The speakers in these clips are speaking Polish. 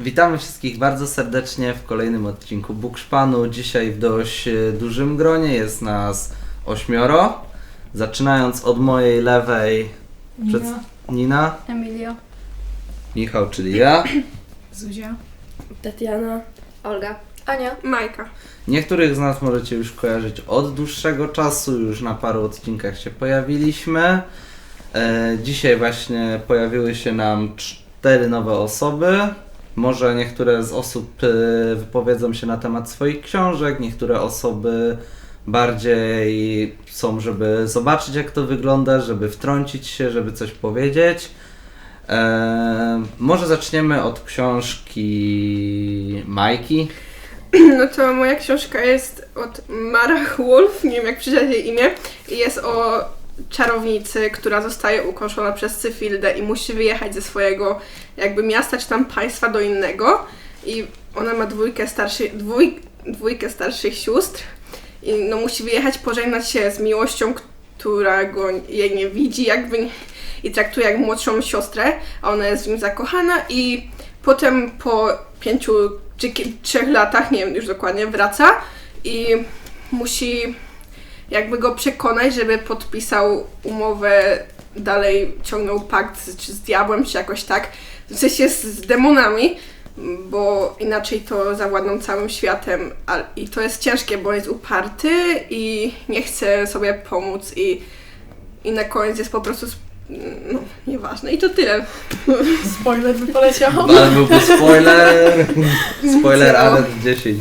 Witamy wszystkich bardzo serdecznie w kolejnym odcinku Bukszpanu. Dzisiaj w dość e, dużym gronie jest nas ośmioro. Zaczynając od mojej lewej przed... Nina, Emilio. Michał, czyli ja. Zuzia. Tatiana, Olga. Ania, Majka. Niektórych z nas możecie już kojarzyć od dłuższego czasu, już na paru odcinkach się pojawiliśmy. E, dzisiaj właśnie pojawiły się nam cztery nowe osoby. Może niektóre z osób e, wypowiedzą się na temat swoich książek, niektóre osoby bardziej są, żeby zobaczyć jak to wygląda, żeby wtrącić się, żeby coś powiedzieć. E, może zaczniemy od książki Majki. No to moja książka jest od Marach Wolf, nie wiem jak przeczytać jej imię, i jest o czarownicy, która zostaje ukończona przez Cyfildę i musi wyjechać ze swojego jakby miasta czy tam państwa do innego. I ona ma dwójkę starszych, dwój, dwójkę starszych sióstr i no musi wyjechać pożegnać się z miłością, która go jej nie widzi jakby i traktuje jak młodszą siostrę, a ona jest w nim zakochana i potem po pięciu czy trzech latach, nie wiem już dokładnie, wraca i musi jakby go przekonać, żeby podpisał umowę, dalej ciągnął pakt z, czy z diabłem, czy jakoś tak, w sensie z, z demonami, bo inaczej to zawładną całym światem a, i to jest ciężkie, bo jest uparty i nie chce sobie pomóc i, i na koniec jest po prostu, sp- no, nieważne i to tyle. Spoiler by poleciał. Ale byłby spoiler. Spoiler alert 10.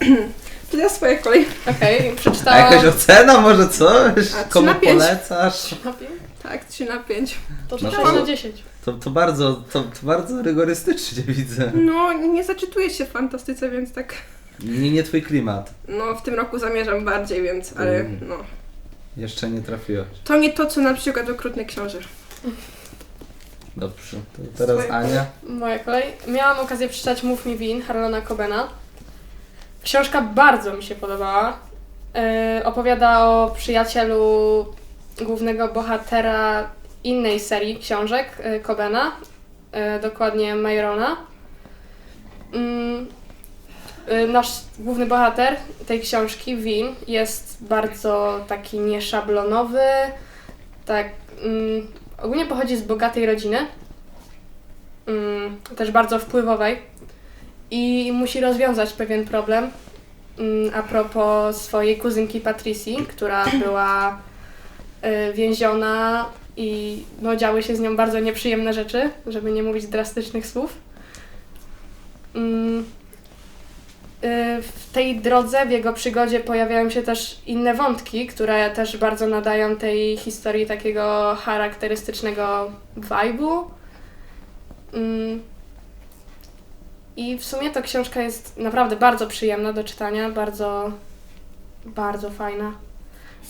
To ja swoje kolej. Okej, A przeczytałam. jakaś ocena może coś? A, trzy Komu na pięć. polecasz? Na pięć? Tak, 3 na 5. To No 6 to- na 10. To, to, bardzo, to, to bardzo rygorystycznie widzę. No, nie zaczytuję się w fantastyce, więc tak. Nie, nie twój klimat. No, w tym roku zamierzam bardziej, więc, ale Mm. no. Jeszcze nie trafiłeś. To nie to, co na przykład okrutny książę. Dobrze. To teraz Swoje- Ania. Moja kolej. Miałam okazję przeczytać Move Me Win Harlana Cobena. Książka bardzo mi się podobała. Yy, opowiada o przyjacielu głównego bohatera innej serii książek yy, Cobena, yy, dokładnie Myrona. Mm, nasz główny bohater tej książki, Win, jest bardzo taki nieszablonowy, tak mm, ogólnie pochodzi z bogatej rodziny, mm, też bardzo wpływowej i musi rozwiązać pewien problem mm, a propos swojej kuzynki Patricji, która była y, więziona i no, działy się z nią bardzo nieprzyjemne rzeczy, żeby nie mówić drastycznych słów. Mm, y, W tej drodze, w jego przygodzie pojawiają się też inne wątki, które też bardzo nadają tej historii takiego charakterystycznego vibe'u. I w sumie ta książka jest naprawdę bardzo przyjemna do czytania, bardzo, bardzo fajna.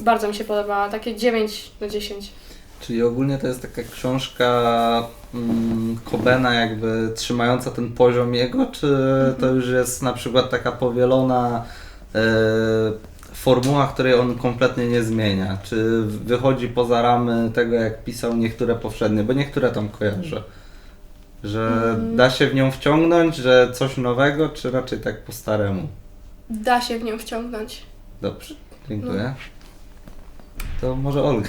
Bardzo mi się podobała, takie 9 na 10. Czyli ogólnie to jest taka książka mm, Kobena jakby trzymająca ten poziom jego, czy to już jest na przykład taka powielona e, formuła, której on kompletnie nie zmienia? Czy wychodzi poza ramy tego, jak pisał niektóre poprzednie? Bo niektóre tam kojarzę. Że Mm. da się w nią wciągnąć, że coś nowego, czy raczej tak po staremu? Da się w nią wciągnąć. Dobrze, dziękuję. To może Olga.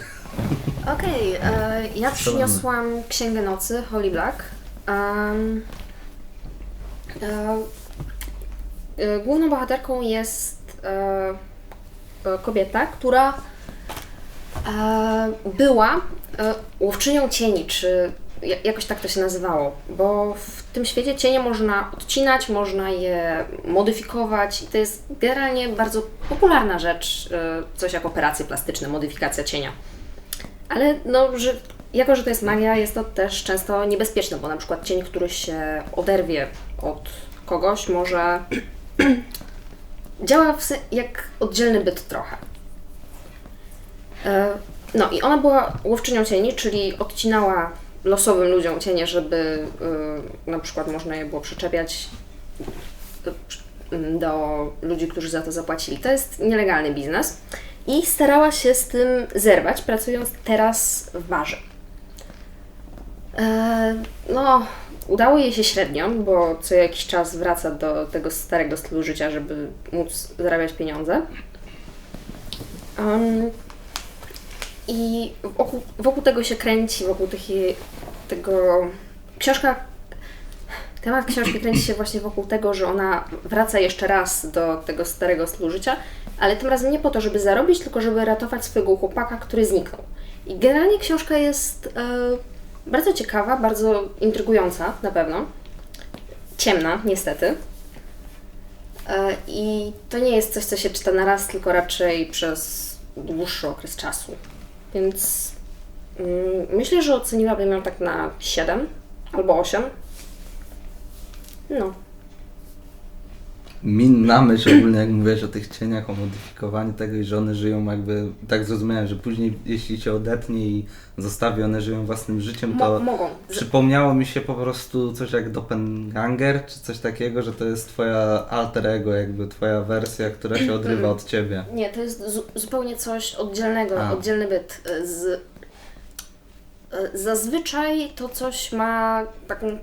Okej, e, ja przyniosłam Księgę Nocy, Holy Black. Em, e, główną bohaterką jest e, kobieta, która e, była e, łowczynią cieni, czy jakoś tak to się nazywało, bo w tym świecie cienie można odcinać, można je modyfikować i to jest generalnie bardzo popularna rzecz, e, coś jak operacje plastyczne, modyfikacja cienia. Ale no, że, jako że to jest magia, jest to też często niebezpieczne, bo na przykład cień, który się oderwie od kogoś, może działa jak oddzielny byt trochę. E, No i ona była łowczynią cieni, czyli odcinała losowym ludziom cienie, żeby y, na przykład można je było przyczepiać do ludzi, którzy za to zapłacili. To jest nielegalny biznes i starała się z tym zerwać, pracując teraz w barze. E, no, udało jej się średnio, bo co jakiś czas wraca do tego starego stylu życia, żeby móc zarabiać pieniądze. Em, I wokół, wokół tego się kręci, wokół tych, tego. Książka. Temat książki kręci się właśnie wokół tego, że ona wraca jeszcze raz do tego starego stylu życia, ale tym razem nie po to, żeby zarobić, tylko żeby ratować swojego chłopaka, który zniknął. I generalnie książka jest e, bardzo ciekawa, bardzo intrygująca na pewno. Ciemna, niestety. E, I to nie jest coś, co się czyta na raz, tylko raczej przez dłuższy okres czasu. Więc mm, myślę, że oceniłabym ją tak na 7 albo 8. No. Minna myśl ogólnie, jak mówiłeś o tych cieniach, o modyfikowaniu tego i że one żyją jakby, tak zrozumiałem, że później jeśli cię odetnie i zostawi, one żyją własnym życiem, Mo- to mogą. Z- przypomniało mi się po prostu coś jak Doppelganger, czy coś takiego, że to jest twoja alter ego, jakby twoja wersja, która się odrywa od ciebie. Nie, to jest zu- zupełnie coś oddzielnego, A. oddzielny byt. Z, e, zazwyczaj to coś ma taką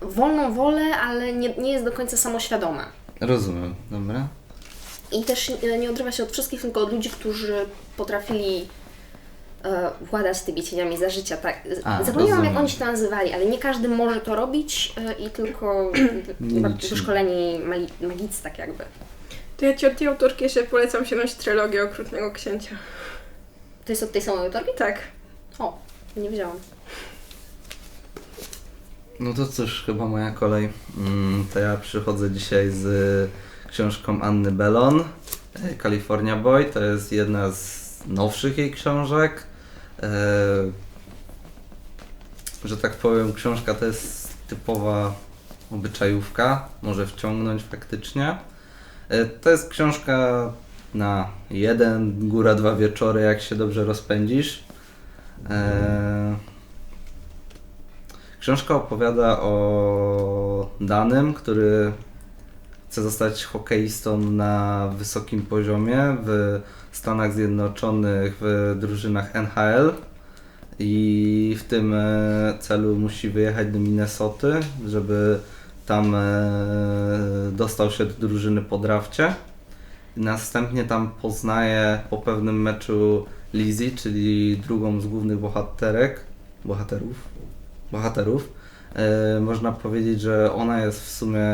wolną wolę, ale nie, nie jest do końca samoświadome. Rozumiem, dobra. I też nie odrywa się od wszystkich, tylko od ludzi, którzy potrafili e, władać tymi cieniami za życia. Tak. A, Zapomniałam, jak oni się to nazywali, ale nie każdy może to robić e, i tylko chyba wyszkoleni magi- magicy, tak jakby. To ja Ci od tej autorki jeszcze polecam sięgnąć trylogię Okrutnego Księcia. To jest od tej samej autorki? Tak. O, nie wiedziałam. No to cóż, chyba moja kolej. Mm, To ja przychodzę dzisiaj z książką Anny Bellon, e, California Boy. To jest jedna z nowszych jej książek. E, Że tak powiem, książka to jest typowa obyczajówka. Może wciągnąć faktycznie. E, To jest książka na jeden, góra dwa wieczory, jak się dobrze rozpędzisz. E, Książka opowiada o danym, który chce zostać hokeistą na wysokim poziomie w Stanach Zjednoczonych w drużynach NHL i w tym e, celu musi wyjechać do Minnesoty, żeby tam e, dostał się do drużyny po drafcie. Następnie tam poznaje po pewnym meczu Lizzie, czyli drugą z głównych bohaterek, bohaterów, bohaterów. E, można powiedzieć, że ona jest w sumie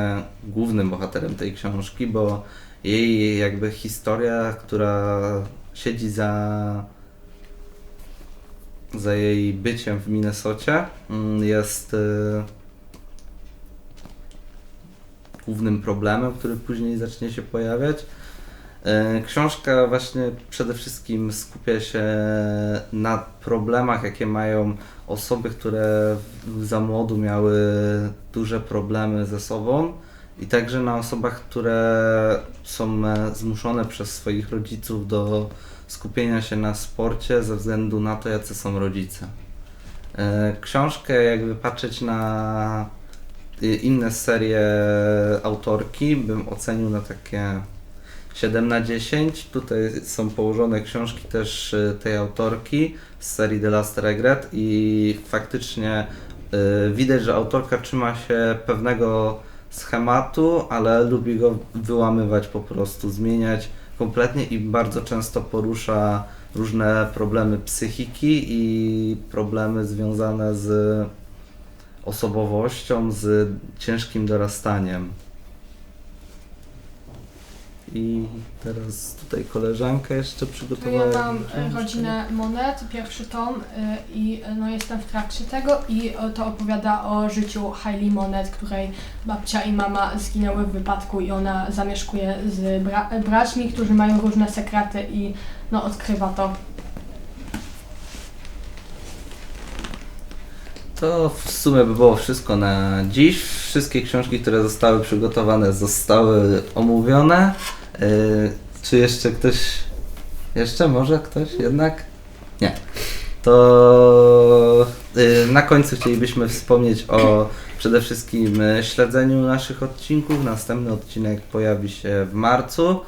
głównym bohaterem tej książki, bo jej jakby historia, która siedzi za za jej byciem w Minnesocie mm, jest e, głównym problemem, który później zacznie się pojawiać. E, Książka właśnie przede wszystkim skupia się na problemach, jakie mają osoby, które za młodu miały duże problemy ze sobą i także na osobach, które są e, zmuszone przez swoich rodziców do skupienia się na sporcie ze względu na to, jacy są rodzice. E, Książkę, jakby patrzeć na inne serie autorki, bym ocenił na takie 7 na 10. Tutaj są położone książki też y, tej autorki z serii The Last Regret i faktycznie y, widać, że autorka trzyma się pewnego schematu, ale lubi go wyłamywać po prostu, zmieniać kompletnie i bardzo często porusza różne problemy psychiki i problemy związane z osobowością, z ciężkim dorastaniem. I teraz tutaj koleżanka jeszcze To przygotowała. ja mam jakąś e, rodzinę Monet, pierwszy tom y, i e, no, jestem w trakcie tego i e, to opowiada o życiu Hailey Monet, której babcia i mama zginęły w wypadku i ona zamieszkuje z bra- e, braćmi, którzy mają różne sekrety i no, odkrywa to. To w sumie by było wszystko na dziś. Wszystkie książki, które zostały przygotowane, zostały omówione. Yy, czy jeszcze ktoś. Jeszcze może ktoś jednak? Nie. To yy, na końcu chcielibyśmy wspomnieć o przede wszystkim yy, śledzeniu naszych odcinków. Następny odcinek pojawi się w marcu.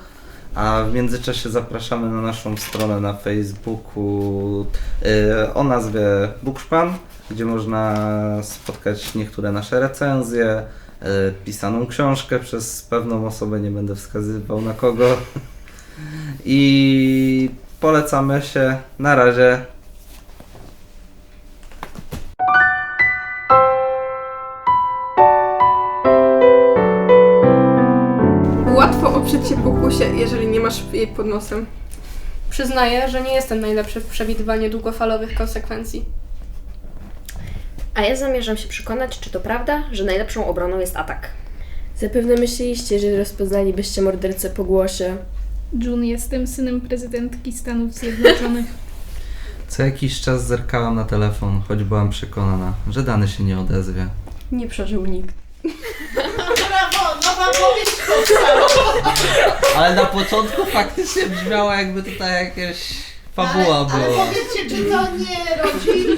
A w międzyczasie zapraszamy na naszą stronę na Facebooku y, o nazwie Bookshpan, gdzie można spotkać niektóre nasze recenzje, y, pisaną książkę przez pewną osobę, nie będę wskazywał na kogo. I polecamy się. Na razie. Się jeżeli nie masz jej pod nosem. Przyznaję, że nie jestem najlepszy w przewidywaniu długofalowych konsekwencji. A ja zamierzam się przekonać, czy to prawda, że najlepszą obroną jest atak. Zapewne myśleliście, że rozpoznalibyście mordercę po głosie. Jun, jestem synem prezydentki Stanów Zjednoczonych. Co jakiś czas zerkałam na telefon, choć byłam przekonana, że dany się nie odezwie. Nie przeżył nikt. Ale na początku faktycznie brzmiało jakby tutaj jakaś fabuła ale, ale była. powiedzcie, czy to nie rodzi,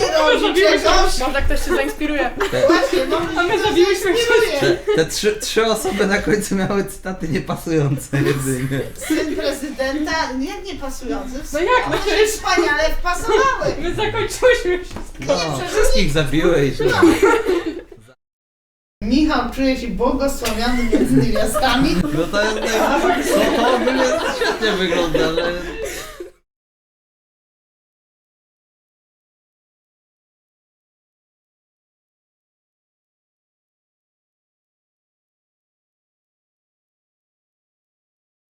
nie rodzi czegoś? Może ktoś się zainspiruje. Właśnie, no A my zabiłyśmy Te, te trzy, trzy osoby na końcu miały cytaty niepasujące jedynie. Syn prezydenta, nie, nie pasujący. No jak? One się wspaniale wpasowały. My zakończyłyśmy wszystko. No, wszystkich zabiły i się... Michał czuje się błogosławiony między niewiastami. No to jest... No to ogólnie świetnie wygląda, ale